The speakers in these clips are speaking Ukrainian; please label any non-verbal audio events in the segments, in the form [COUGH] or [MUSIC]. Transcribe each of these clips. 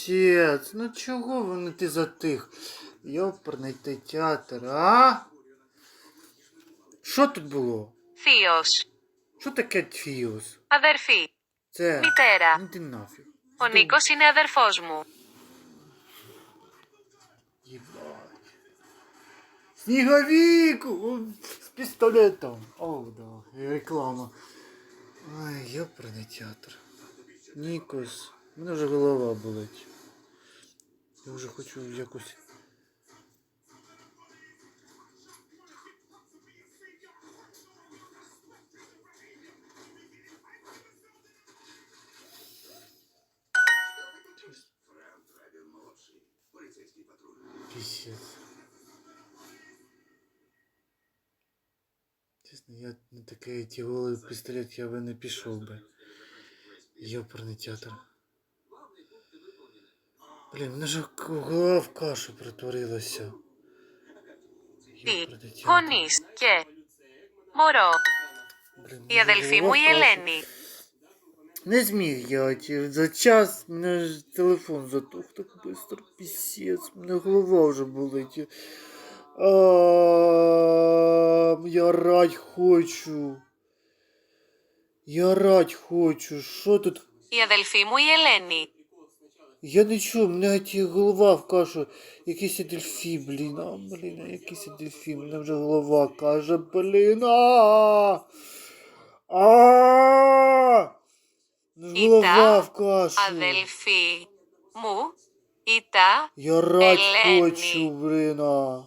Пісець, ну чого вони ти затих? Йоперний ти театр, а? Що тут було? Θείος. Що таке тфіус? Αδερφή. Це. Μητέρα. Ну ти нафіг. Ο Νίκος είναι αδερφός μου. Єбать. Сніговік! О, З пістолетом. О, да, реклама. Ой, йоперний театр. Нікос. У мене вже голова болить. Я вже хочу якось. Пісець. Чесно, я на такий тяжелий пістолет я би не пішов би. Йоперний театр. Блін, мене ж голова в кашу притворилася. Τι. Йоперний театр. Γονείς. Και. Моро. Блін, Η мене αδελφή голова μου в η кашу. Ελένη. Не зміг я ті- за час мене ж телефон затух так швидко, пісець, мене голова вже болить. А, я рать хочу. Я рать хочу. Що тут? Η αδελφή μου η Ελένη. Я не чую, мене голова в кашу. Якийсь дельфін, блін, а, блін, якийсь дельфін, мене вже голова каже, блін. а а Голова в кашу. Адельфі. Му. і та. Я рать хочу, блін. а.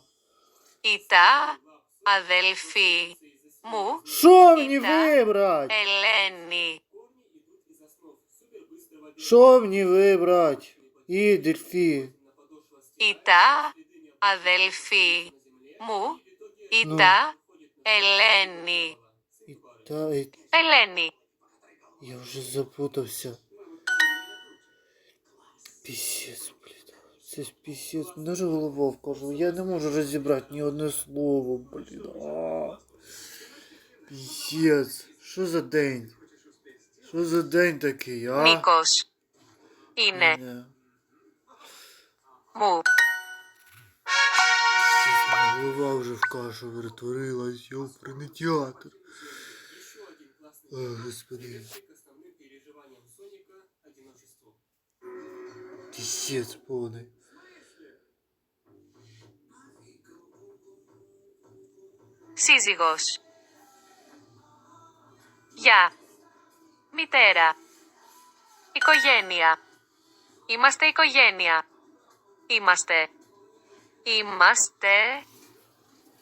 Іта. Адельфі. Му. Що мені вибрати? Елені. Ελένη. Що мені вибрать? І дельфі. Ήτα. Αδελφή μου. Ήτα. Ελένη. І та, і... Ελένη. Я вже запутався. Пісець, блін. Це ж пісець. Мене ж голова вкажу. Я не можу розібрати ні одне слово, блін. А. Пісець. Що за день? Що за день такий, а? Νίκος. Είναι. Не. Μου. Пісець, мене голова вже в кашу перетворилась. Йоприний театр. О, господи. Пісець повний. Σύζυγος. Γεια. Μητέρα. Οικογένεια. Είμαστε οικογένεια. Είμαστε. Είμαστε.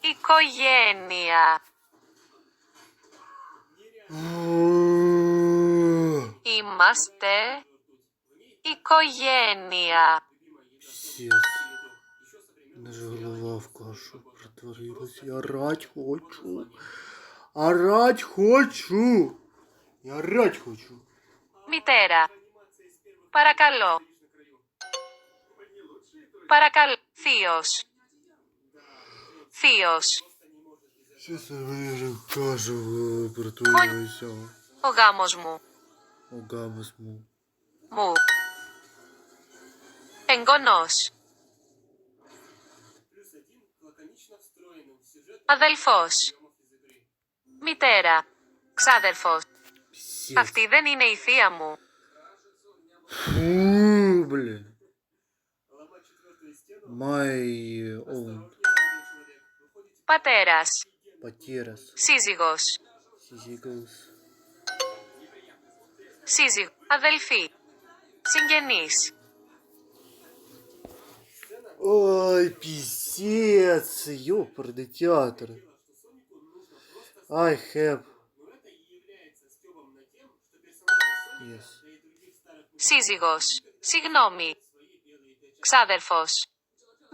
Οικογένεια. Είμαστε. Οικογένεια. Пісець. Мене ж голова в кашу притворилась. Я рать хочу. Орать хочу. Я рать хочу. Μητέρα. Παρακαλώ. Παρακαλώ. Θείος. Θείος. Ο γάμος μου. Ο γάμος μου. Μου. Εγγονός. Αδελφός. Μητέρα. Ξάδερφος. Αυτή δεν είναι η θεία μου. Ου, My own. Πατέρας. Потеряс. Σύζυγος. Сизигус. Σύζυγ. Αδελφή. Συγγενής. Ой, писец, ёпрный театр. I have. Yes. Σύζυγος. Συγγνώμη. Ξάδερφος.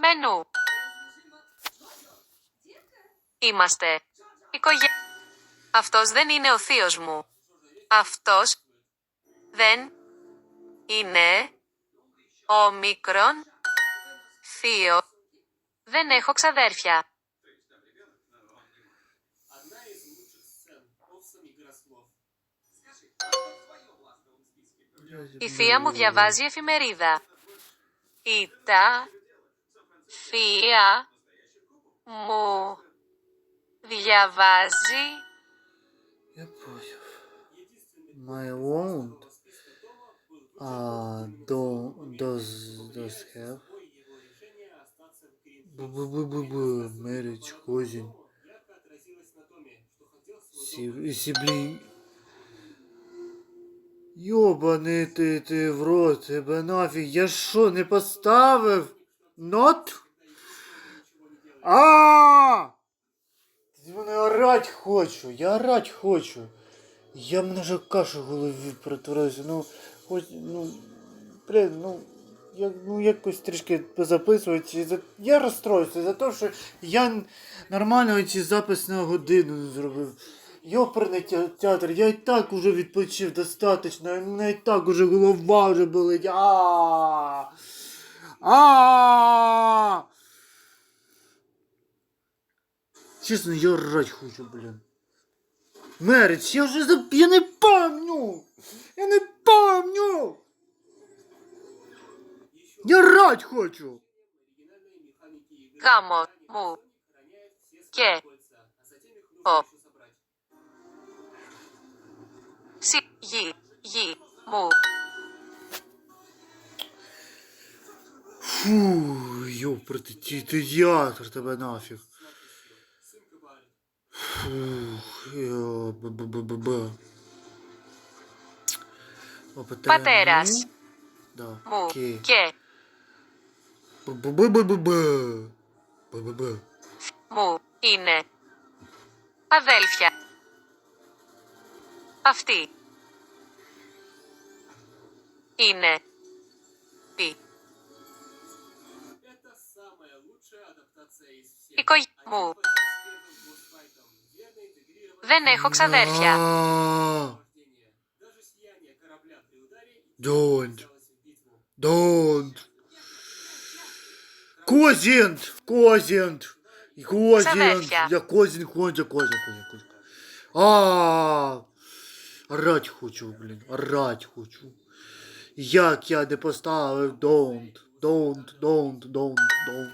Μενού. Είμαστε. Οικογέ... Αυτός δεν είναι ο θείος μου. Αυτός δεν είναι ο μικρόν θείο. Δεν έχω ξαδέρφια. Η θεία μου διαβάζει εφημερίδα. η τα θεία μου διαβάζει Я понял. My won't. А, до, does, does have. Бу-бу-бу-бу-бу. Marriage, cousin. Сі- Сіблі. Йобаний ти, ти в рот, тебе нафіг. Я що, не поставив? Not? А! Ти мене орать хочу, я орать хочу. Я мене вже кашу в голові перетворився. Ну, хоч, ну, блін, ну, я, ну якось трішки позаписувати. За- Я розстроюся за те, що я нормально ці запис на годину не зробив. Йоперний театр, я і так уже відпочив достатньо, і мене і так уже голова вже болить. А! а Честно, я рать хочу, блин. Мерец, я уже заб... Я не помню! Я не помню! Я рать хочу! Камо, му, ке, о. Си, е, е, му. Фу, ёпрати, ті- театр тебе нафіг. Фух, йо, б-б-б-б-б. О, Πατέρας. Да, μου окей. και Б-б-б-б-б. Б-б-б. μου είναι αδέλφια. Αυτή είναι адаптация из всех. οικογένεια μου. Один с первым босс-файтом верно интегрирован Δεν έχω ξαδέρφια. А, рождения. Даже сияние корабля при ударе Don't, вписалось в битву. don't. Козінт! Козінт! Козінт! Завершя. Я козін, козін, козін, козін, козін. А, орать хочу, блін, орать хочу. Як я не поставив don't, don't, don't, don't, don't.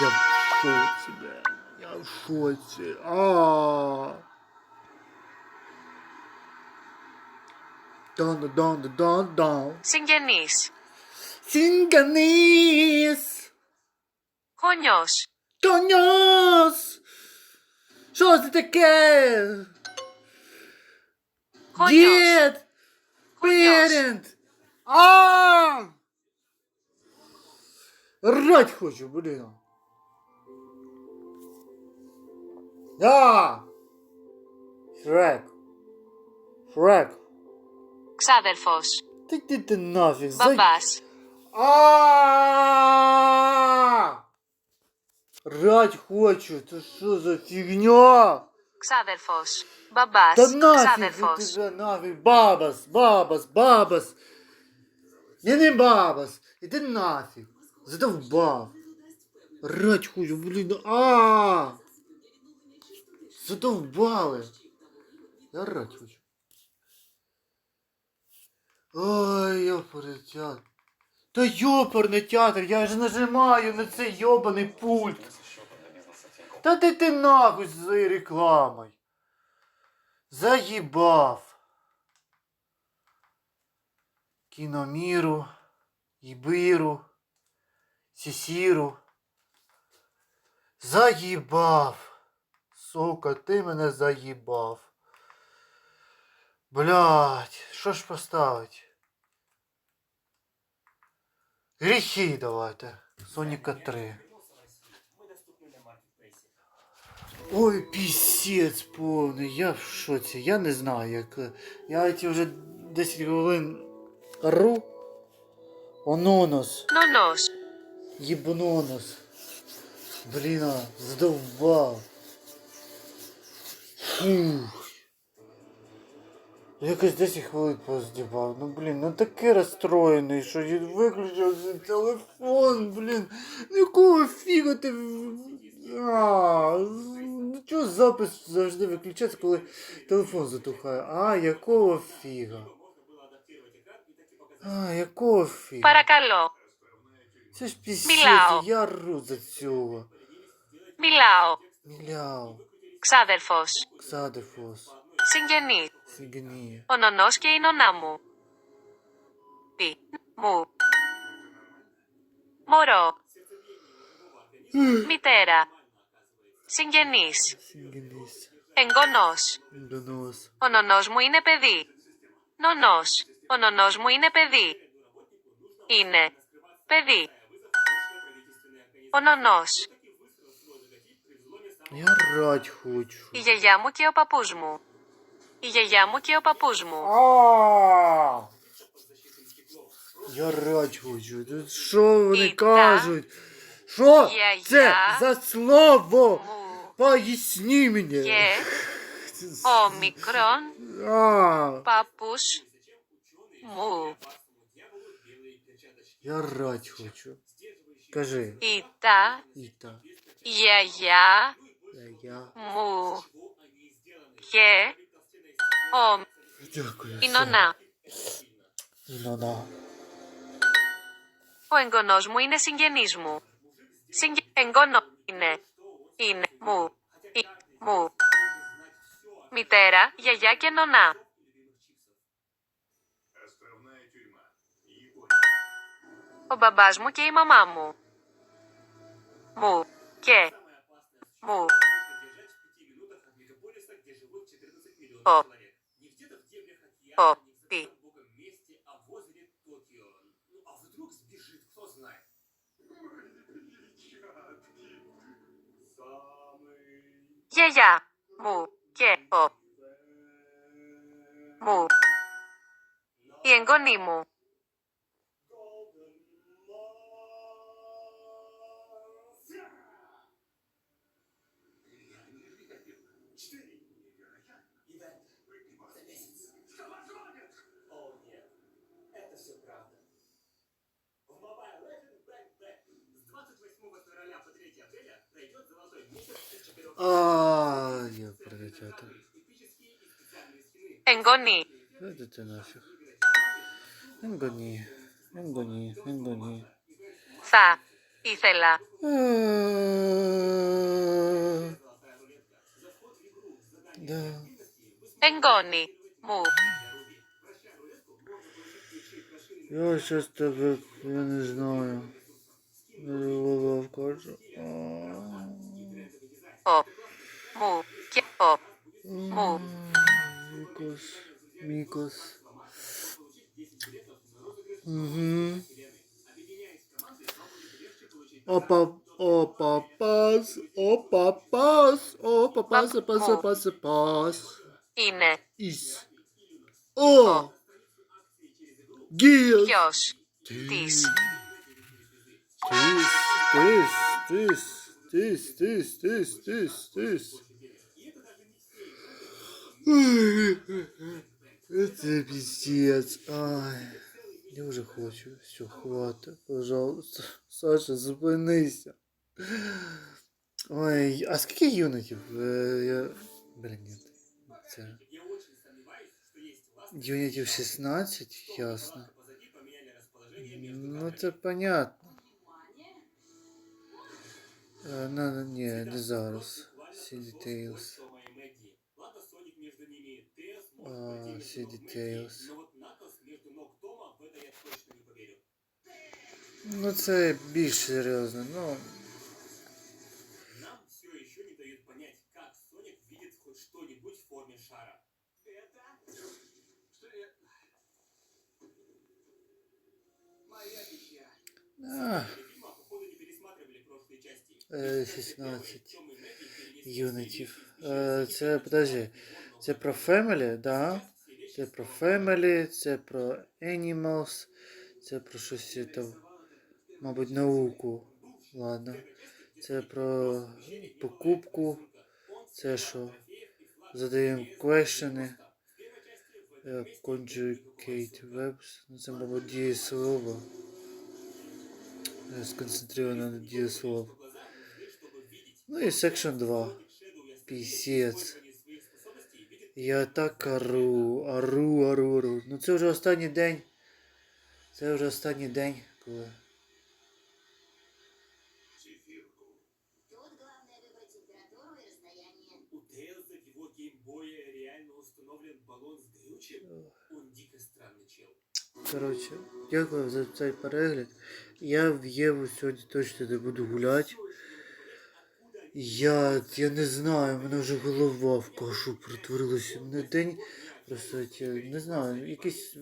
Я в шоці, бля. Я в шоці. А. Дан, дан, дан, дан. Συγγενής. Синганис! Γονιός. Тоньос! Що це таке? Γονιός. Дід! Гоньос. Парент! А! Рать хочу, блін. Да! Шрек. Шрек. Ξάδερφος. Ти ти ти нафіг. за- Μπαμπάς. А! Рать хочу, це що за фігня? Ξάδερφος. Μπαμπάς. Та нафіг Ξάδερφος. тебе нафіг, бабас, бабас, бабас. Я не бабас, іди нафіг. Задовбав. Рать хочу, блін, а! Задовбали. Я рать хочу. Ой, йопарний театр. Та йопарний театр, я ж нажимаю на цей йобаний пульт. Та ти ти нахуй з цією рекламою. Заїбав. Кіноміру, Ібиру, Сісіру. Заїбав сука, ти мене заїбав. Блять, що ж поставить? Гріхи давайте. Соніка 3. Ой, пісець повний, я в шоці, я не знаю як. Я ці вже 10 хвилин ру. Ононос. Нонос. Єбононос. Блін, задовбав. Якось 10 хвилин поздівав. Ну блін, ну такий розстроєний, що він виключив телефон, блін. Ну, якого фіга ти. А, ну, Чого запис завжди виключається, коли телефон затухає? А, якого фіга? А, якого фіга? Паракало. Це ж пісня, я ру за цього. Міляо. Міляо. Ξάδερφος. Ξάδερφος. Συγγενή. Συγγενή. Ο νονός και η νονά μου. Τι. Μου. Μωρό. Μητέρα. Συγγενής. Συγγενής. Εγγονός. Εγγονός. Ο νονός μου είναι παιδί. Νονός. Ο νονός μου είναι παιδί. Είναι. Παιδί. Ο νονός. Я рать хочу. Я ямуки попужму. Я ямуки попужму. А. Я рать хочу. Тут Що вони І та- Я- це я- за слово? Му. Поясні [LAUGHS] Омикрон. А. Папуш. Му. Я рать хочу. Кажи. Ита. Іта. Я я. μου. Και ο Дякую. η νονά. Інона. Ο εγγονός μου είναι συγγενής μου. Συγγε... Εγγονό είναι. Είναι. Μου. Η... Μου. Μητέρα, γιαγιά και νονά. Ο μπαμπάς μου και η μαμά μου. Μου. Και. Μου. О. О. Ты. А вдруг сбежит, кто знает? Самый А, я пролетел. Энгони. Это ты нафиг. Энгони. Энгони. Энгони. Са. Исела. Да. Энгони. Мув. Я сейчас тебе, я не знаю. Я голову кажу. O. Mu. Que. O. Mu. Micos. Micos. Uhum. Opa, opa, paz, opa, paz, opa, paz, paz, paz, paz. Είναι. Is. O. Guias. Ποιος. Της. Της, της, της. тис, тис, тис, тис, тис. Ой, Это пиздец. Ай. Я уже хочу. Все, хватит. Пожалуйста. Саша, зупинися. Ой, а скільки юнитів? Е, Я... Блін, ні. Це... Я очень сомневаюсь, что есть власть, Юнитів 16, ясно. позади поменяли расположение между Ну це понятно. Е, на, ні, не зараз. Всі details. Тома и Мэгги. Ладно, Соник между ними, Теос А, может пройти все между ног details. Мэгги, но вот Наклз между ног Тома, в это я точно не поверю. Ну це більш серйозно. Ну, Нам все еще не дают понять, как Соник видит хоть что-нибудь в форме шара. Это... Что я... Моя печаль. 16 Том и Мэгги перенесли юнитів. Е, Це, подожди, це про Family, да? Це про Family, це про Animals, це про щось там, мабуть, науку. Ладно. Це про покупку. Це що? Задаємо квещени. Е, Conjugate verbs. Ну, це, мабуть, дієслово. Е, Сконцентровано на дієслов. Ну и Section 2. Пісець. Я так ору, ору, ору, ору. Ну це вже останній день. Це вже останній день, коли. Коротше, дякую за цей перегляд. Я в Єву сьогодні точно не буду гуляти. Я, я не знаю, мене вже голова в кашу притворилася. Мене день просто я не знаю, якийсь.